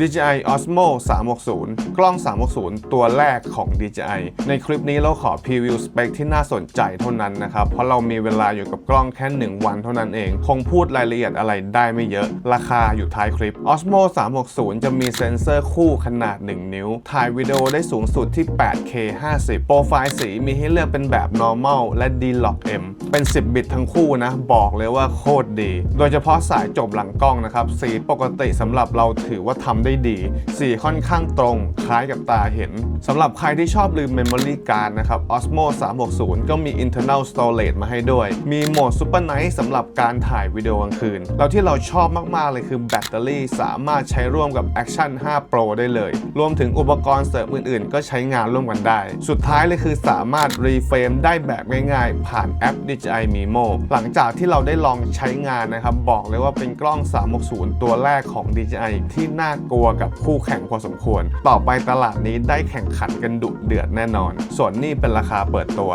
DJI Osmo 360 กล้อง 360 ตัวแรกของ DJI ในคลิปนี้เราขอพรีวิวสเปคที่น่าสนใจเท่านั้นนะครับ เพราะเรามีเวลาอยู่กับกล้องแค่ 1 วันเท่านั้นเอง คงพูดรายละเอียดอะไรได้ไม่เยอะ ราคาอยู่ท้ายคลิป Osmo 360 จะมีเซ็นเซอร์คู่ขนาด 1 นิ้ว ถ่ายวิดีโอได้สูงสุดที่ 8K 50 โปรไฟล์สีมีให้เลือกเป็นแบบ normal และ D-Log M เป็น 10 บิตทั้งคู่นะ บอกเลยว่าโคตรดี โดยเฉพาะสายจบหลังกล้องนะครับ สีปกติสำหรับเราถือว่าทำได้ดี สีค่อนข้างตรงคล้ายกับตาเห็นสำหรับใครที่ชอบลืม Memory Card นะครับ Osmo 360 ก็มี internal storage มาให้ด้วย มีโหมด Super Night สำหรับการถ่ายวิดีโอกลางคืน แล้วที่เราชอบมาก ๆ เลยคือแบตเตอรี่สามารถใช้ร่วมกับ Action 5 Pro ได้เลย รวมถึงอุปกรณ์เสริมอื่น ๆ ก็ใช้งานร่วมกันได้ สุดท้ายเลยคือสามารถรีเฟรมได้แบบง่าย ๆ ผ่านแอป DJI Mimo หลังจากที่เราได้ลองใช้งานนะครับ บอกเลยว่าเป็นกล้อง 360 ตัวแรกของ DJI ที่น่ากลัวกับคู่แข่งพอสมควร ต่อไปตลาดนี้ได้แข่งขันกันดุเดือดแน่นอน ส่วนนี้เป็นราคาเปิดตัว